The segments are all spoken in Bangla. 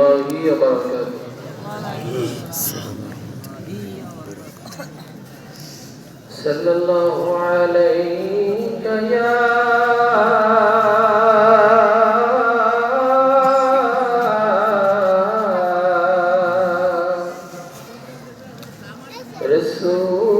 الله وبركاته صلى الله عليك يا رسول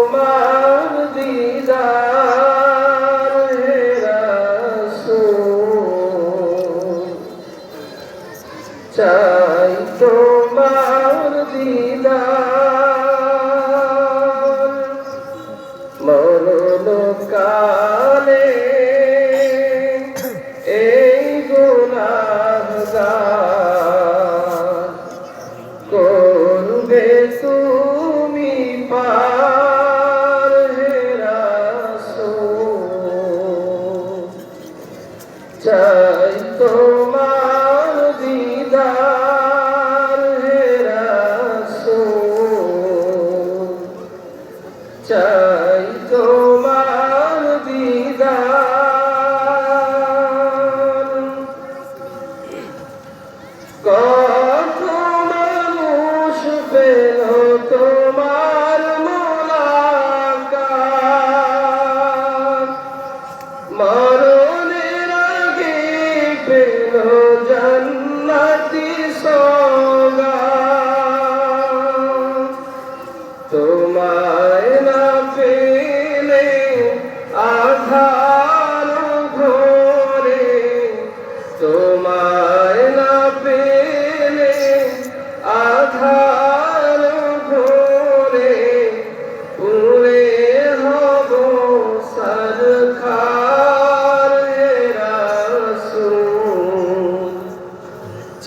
চাই তোমার দিদার। মরণ এই গুণাগার। করবে তুমি পার হেরাসো চাই তোমার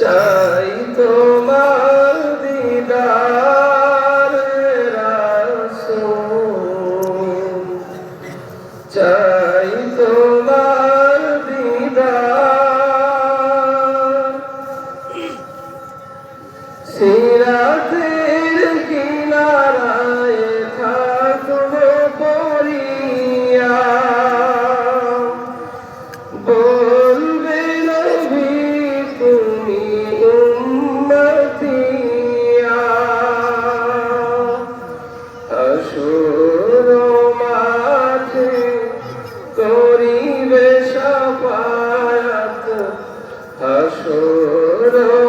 চাই তোমার দিদার চাই তোমার দিদার। হাসর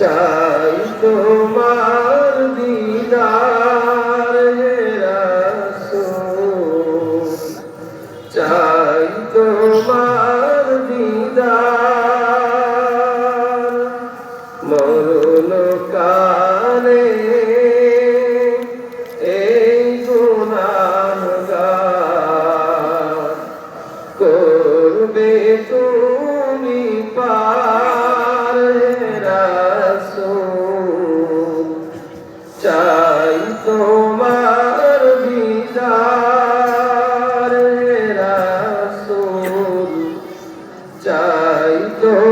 চাই তোমার দিদার চাই তোমার দিদার। মন তোমার দিদার রাসূল চাই তো